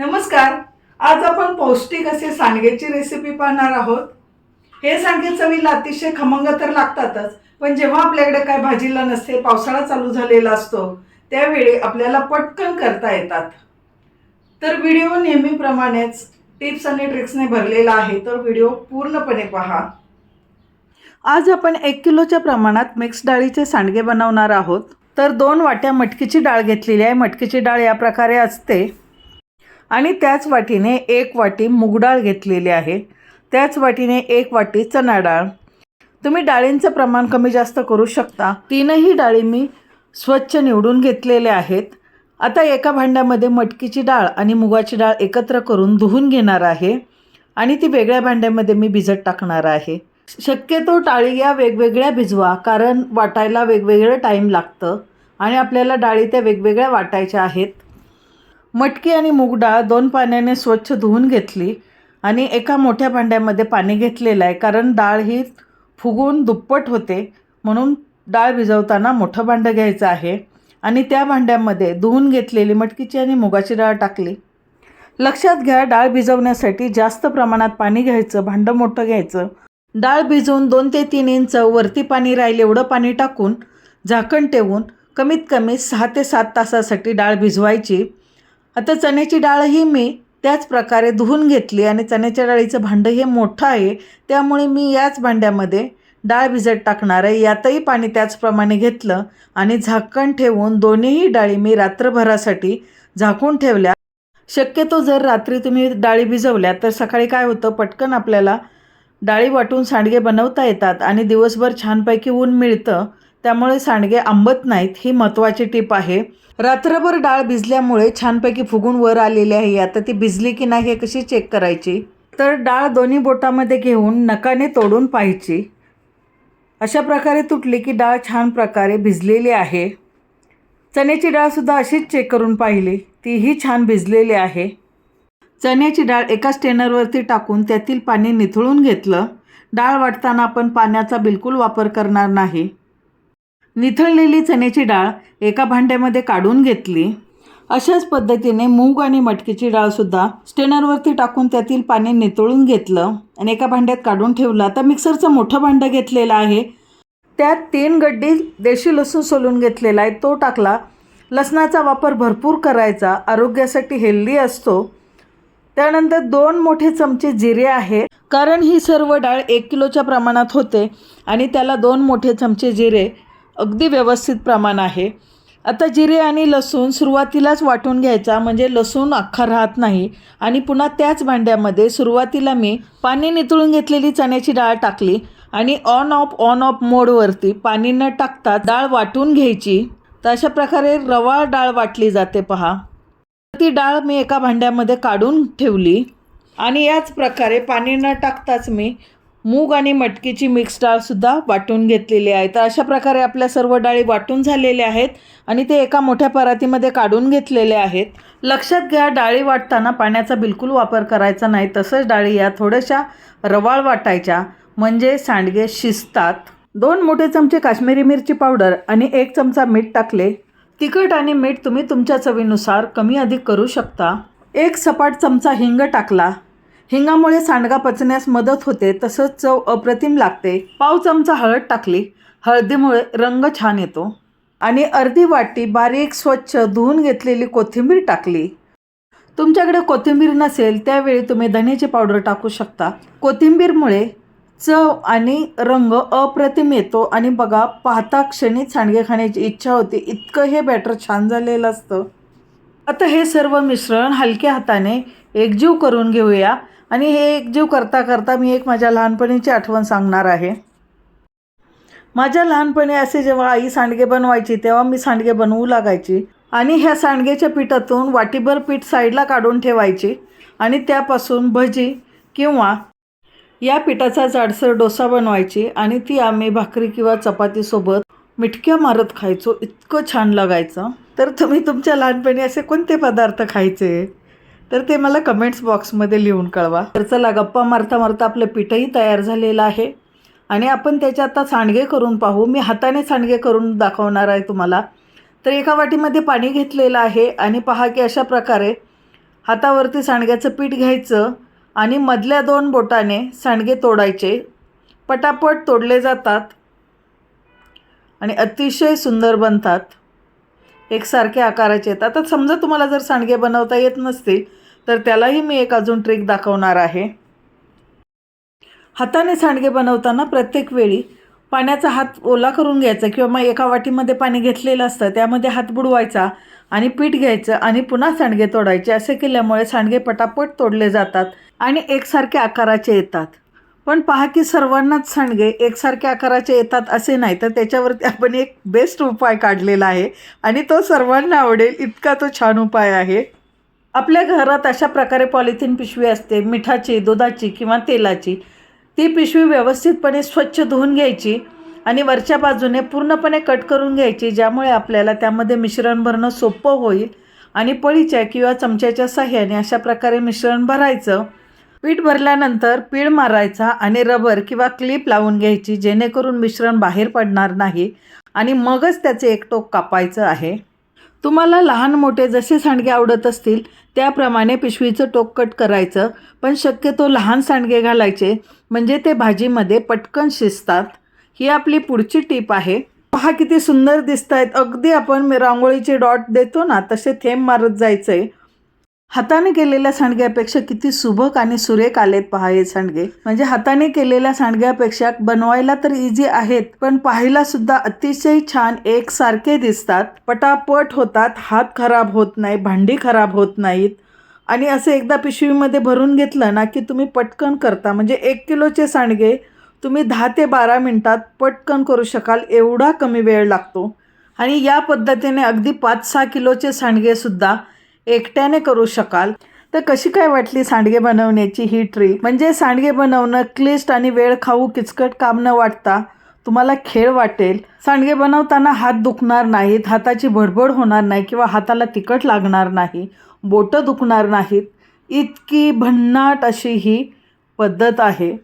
नमस्कार. आज आपण पौष्टिक असे सांडगेची रेसिपी पाहणार आहोत. हे सांडगे चवीला अतिशय खमंग तर लागतातच पण जेव्हा आपल्याकडे काय भाजीला नसते पावसाळा चालू झालेला असतो त्यावेळी आपल्याला पटकन करता येतात. तर व्हिडिओ नेहमीप्रमाणेच टिप्स आणि ट्रिक्सने भरलेला आहे तर व्हिडिओ पूर्णपणे पहा. आज आपण एक किलोच्या प्रमाणात मिक्स डाळीचे सांडगे बनवणार आहोत. तर दोन वाट्या मटकीची डाळ घेतलेली आहे. मटकीची डाळ या प्रकारे असते. आणि त्याच वाटीने एक वाटी मूगडाळ घेतलेली आहे. त्याच वाटीने एक वाटी चणा डाळ. तुम्ही डाळींचं प्रमाण कमी जास्त करू शकता. तीनही डाळी मी स्वच्छ निवडून घेतलेल्या आहेत. आता एका भांड्यामध्ये मटकीची डाळ आणि मुगाची डाळ एकत्र करून धुवून घेणार आहे. आणि ती वेगळ्या भांड्यामध्ये मी भिजत टाकणार आहे. शक्यतो डाळी या वेगवेगळ्या भिजवा कारण वाटायला वेगवेगळं टाईम लागतं आणि आपल्याला डाळी त्या वेगवेगळ्या वाटायच्या आहेत. मटकी आणि मूग डाळ दोन पाण्याने स्वच्छ धुवून घेतली आणि एका मोठ्या भांड्यामध्ये पाणी घेतलेलं आहे कारण डाळ ही फुगून दुप्पट होते. म्हणून डाळ भिजवताना मोठं भांडं घ्यायचं आहे आणि त्या भांड्यामध्ये धुवून घेतलेली मटकीची आणि मुगाची डाळ टाकली. लक्षात घ्या डाळ भिजवण्यासाठी जास्त प्रमाणात पाणी घ्यायचं भांडं मोठं घ्यायचं. डाळ भिजवून दोन ते तीन इंच वरती पाणी राहील एवढं पाणी टाकून झाकण ठेवून कमीत कमी सहा ते सात तासासाठी डाळ भिजवायची. आता चण्याची डाळही मी त्याच प्रकारे धुवून घेतली आणि चण्याच्या डाळीचं भांडं हे मोठं आहे त्यामुळे मी याच भांड्यामध्ये डाळ भिजत टाकणार आहे. यातही पाणी त्याचप्रमाणे घेतलं आणि झाकण ठेवून दोन्हीही डाळी मी रात्रभरासाठी झाकून ठेवल्या. शक्यतो जर रात्री तुम्ही डाळी भिजवल्या तर सकाळी काय होतं पटकन आपल्याला डाळी वाटून सांडगे बनवता येतात आणि दिवसभर छानपैकी ऊन मिळतं. त्यामुळे सांडगे आंबत नाहीत ही महत्त्वाची टीप आहे. रात्रभर डाळ भिजल्यामुळे छानपैकी फुगून वर आलेली आहे. आता ती भिजली की नाही हे कशी चेक करायची? तर डाळ दोन्ही बोटामध्ये घेऊन नकाने तोडून पाहायची. अशा प्रकारे तुटली की डाळ छान प्रकारे भिजलेली आहे. चण्याची डाळसुद्धा अशीच चेक करून पाहिली. तीही छान भिजलेली आहे. चण्याची डाळ एका स्टेनरवरती टाकून त्यातील पाणी निथळून घेतलं. डाळ वाटताना आपण पाण्याचा बिलकुल वापर करणार नाही. निथळलेली चण्याची डाळ एका भांड्यामध्ये काढून घेतली. अशाच पद्धतीने मूग आणि मटकीची डाळसुद्धा स्टेनरवरती टाकून त्यातील पाणी नितळून घेतलं आणि एका भांड्यात काढून ठेवलं. आता मिक्सरचं मोठं भांडं घेतलेलं आहे. त्यात तीन गड्डी देशी लसूण सोलून घेतलेला आहे. तो टाकला. लसणाचा वापर भरपूर करायचा. आरोग्यासाठी हेल्दी असतो. त्यानंतर दोन मोठे चमचे जिरे आहे. कारण ही सर्व डाळ एक किलोच्या प्रमाणात होते आणि त्याला दोन मोठे चमचे जिरे अगदी व्यवस्थित प्रमाण आहे. आता जिरे आणि लसूण सुरुवातीलाच वाटून घ्यायचा म्हणजे लसूण अख्खा राहत नाही. आणि पुन्हा त्याच भांड्यामध्ये सुरुवातीला मी पाणी नितळून घेतलेली चण्याची डाळ टाकली आणि ऑन ऑफ ऑन ऑफ मोडवरती पाणी न टाकता डाळ वाटून घ्यायची. तर अशा प्रकारे रवा डाळ वाटली जाते पहा. ती डाळ मी एका भांड्यामध्ये काढून ठेवली. आणि याच प्रकारे पाणी न टाकताच मी मूग आणि मटकीची मिक्स डाळसुद्धा वाटून घेतलेली आहे. तर अशा प्रकारे आपल्या सर्व डाळी वाटून झालेल्या आहेत आणि ते एका मोठ्या परातीमध्ये काढून घेतलेले आहेत. लक्षात घ्या डाळी वाटताना पाण्याचा बिलकुल वापर करायचा नाही. तसंच डाळी या थोड्याशा रवाळ वाटायच्या म्हणजे सांडगे शिजतात. दोन मोठे चमचे काश्मीरी मिरची पावडर आणि एक चमचा मीठ टाकले. तिखट आणि मीठ तुम्ही तुमच्या चवीनुसार कमी अधिक करू शकता. एक सपाट चमचा हिंग टाकला. हिंगामुळे सांडगा पचण्यास मदत होते तसंच चव अप्रतिम लागते. पाव चमचा हळद टाकली. हळदीमुळे रंग छान येतो. आणि अर्धी वाटी बारीक स्वच्छ धुवून घेतलेली कोथिंबीर टाकली. तुमच्याकडे कोथिंबीर नसेल त्यावेळी तुम्ही धण्याची पावडर टाकू शकता. कोथिंबीरमुळे चव आणि रंग अप्रतिम येतो. आणि बघा पाहता क्षणीत सांडगे खाण्याची इच्छा होती. इतकं हे बॅटर छान झालेलं असतं. आता हे सर्व मिश्रण हलक्या हाताने एकजीव करून घेऊया. आणि हे एकजीव करता करता मी एक माझ्या लहानपणीची आठवण सांगणार आहे. माझ्या लहानपणी असे जेव्हा आई सांडगे बनवायची तेव्हा मी सांडगे बनवू लागायची आणि ह्या सांडगेच्या पिठातून वाटीभर पीठ साईडला काढून ठेवायची आणि त्यापासून भजी किंवा या पिठाचा जाडसर डोसा बनवायची आणि ती आम्ही भाकरी किंवा चपातीसोबत मिठक्या मारत खायचो. इतकं छान लागायचं. तर तुम्ही तुमच्या लहानपणी असे कोणते पदार्थ खायचे? तर ते मला कमेंट्स बॉक्समध्ये लिहून कळवा. तर चला गप्पा मारता मारता आपलं पीठही तयार झालेलं आहे. आणि आपण त्याचे आता सांडगे करून पाहू. मी हाताने सांडगे करून दाखवणार आहे तुम्हाला. तर एका वाटीमध्ये पाणी घेतलेलं आहे आणि पहा की अशा प्रकारे हातावरती सांडग्याचं पीठ घ्यायचं आणि मधल्या दोन बोटाने सांडगे तोडायचे. पटापट तोडले जातात आणि अतिशय सुंदर बनतात. एकसारखे आकाराचे आहेत आता समजा तुम्हाला जर सांडगे बनवता येत नसतील तर त्यालाही मी एक अजून ट्रिक दाखवणार आहे. हाताने सांडगे बनवताना प्रत्येक वेळी पाण्याचा हात ओला करून घ्यायचा किंवा मग एका वाटीमध्ये पाणी घेतलेलं असतं त्यामध्ये हात बुडवायचा आणि पीठ घ्यायचं आणि पुन्हा सांडगे तोडायचे. असे केल्यामुळे सांडगे पटापट तोडले जातात आणि एकसारख्या आकाराचे येतात. पण पहा की सर्वांनाच सांडगे एकसारख्या आकाराचे येतात असे नाही तर त्याच्यावरती आपण एक बेस्ट उपाय काढलेला आहे आणि तो सर्वांना आवडेल. इतका तो छान उपाय आहे. आपल्या घरात अशा प्रकारे पॉलिथिन पिशवी असते मिठाची दुधाची किंवा तेलाची. ती पिशवी व्यवस्थितपणे स्वच्छ धुवून घ्यायची आणि वरच्या बाजूने पूर्णपणे कट करून घ्यायची ज्यामुळे आपल्याला त्यामध्ये मिश्रण भरणं सोपं होईल आणि पळीच्या किंवा चमच्याच्या साह्याने अशा प्रकारे मिश्रण भरायचं. पीठ भरल्यानंतर पीळ मारायचा आणि रबर किंवा क्लिप लावून घ्यायची जेणेकरून मिश्रण बाहेर पडणार नाही आणि मगच त्याचे एक टोक कापायचं आहे. तुम्हाला लहान मोठे जसे सांडगे आवडत असतील त्याप्रमाणे पिशवीचं टोक कट करायचं. पण शक्यतो लहान सांडगे घालायचे म्हणजे ते भाजीमध्ये पटकन शिजतात. ही आपली पुढची टीप आहे. पहा किती सुंदर दिसत आहेत अगदी आपण रांगोळीचे डॉट देतो ना तसे थेंब मारत जायचं आहे हाताने केलेल्या सांडग्यापेक्षा किती सुबक आणि सुरेख आलेत पहा हे सांडगे. म्हणजे हाताने केलेल्या सांडग्यापेक्षा बनवायला तर इझी आहेत पण पाहायला सुद्धा अतिशय छान एकसारखे दिसतात. पटापट होतात हात खराब होत नाही भांडी खराब होत नाहीत. आणि असं एकदा पिशवीमध्ये भरून घेतलं ना की तुम्ही पटकन करता. म्हणजे एक किलोचे सांडगे तुम्ही दहा ते बारा मिनटात पटकन करू शकाल एवढा कमी वेळ लागतो. आणि या पद्धतीने अगदी पाच सहा किलोचे सांडगेसुद्धा एकट्याने करू शकाल. तर कशी काय वाटली सांडगे बनवण्याची ही ट्रिक म्हणजे सांडगे बनवणं क्लिष्ट आणि वेळ खाऊ किचकट काम न वाटता तुम्हाला खेळ वाटेल. सांडगे बनवताना हात दुखणार नाहीत हाताची भडभड होणार नाही किंवा हाताला तिखट लागणार नाही बोटं दुखणार नाहीत. इतकी भन्नाट अशी ही पद्धत आहे.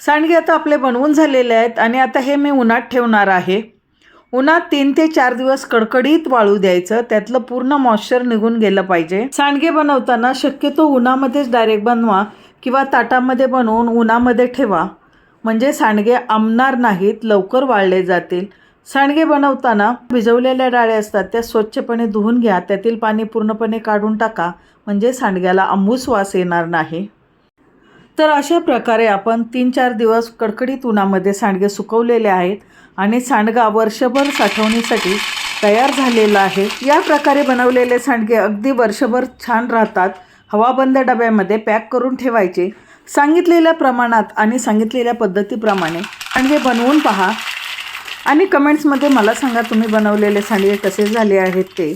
सांडगे आता आपले बनवून झालेले आहेत आणि आता हे मी उन्हात ठेवणार आहे. उन्हात तीन ते चार दिवस कडकडीत वाळू द्यायचं. त्यातलं पूर्ण मॉइश्चर निघून गेलं पाहिजे. सांडगे बनवताना शक्यतो उन्हामध्येच डायरेक्ट बनवा किंवा ताटामध्ये बनवून उन्हामध्ये ठेवा. म्हणजे सांडगे आमणार नाहीत लवकर वाळले जातील. सांडगे बनवताना भिजवलेल्या डाळ्या असतात त्या स्वच्छपणे धुवून घ्या. त्यातील पाणी पूर्णपणे काढून टाका. म्हणजे सांडग्याला आंबूस वास येणार नाही. तर अशा प्रकारे आपण तीन चार दिवस कडकडीत उन्हामध्ये सांडगे सुकवलेले आहेत. आणि सांडगा वर्षभर साठवणीसाठी तयार झालेला आहे. या प्रकारे बनवलेले सांडगे अगदी वर्षभर छान राहतात. हवाबंद डब्यामध्ये पॅक करून ठेवायचे. सांगितलेल्या प्रमाणात आणि सांगितलेल्या पद्धतीप्रमाणे सांडगे बनवून पहा. आणि कमेंट्समध्ये मला सांगा तुम्ही बनवलेले सांडगे कसे झाले आहेत ते.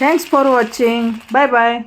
Thanks for watching bye bye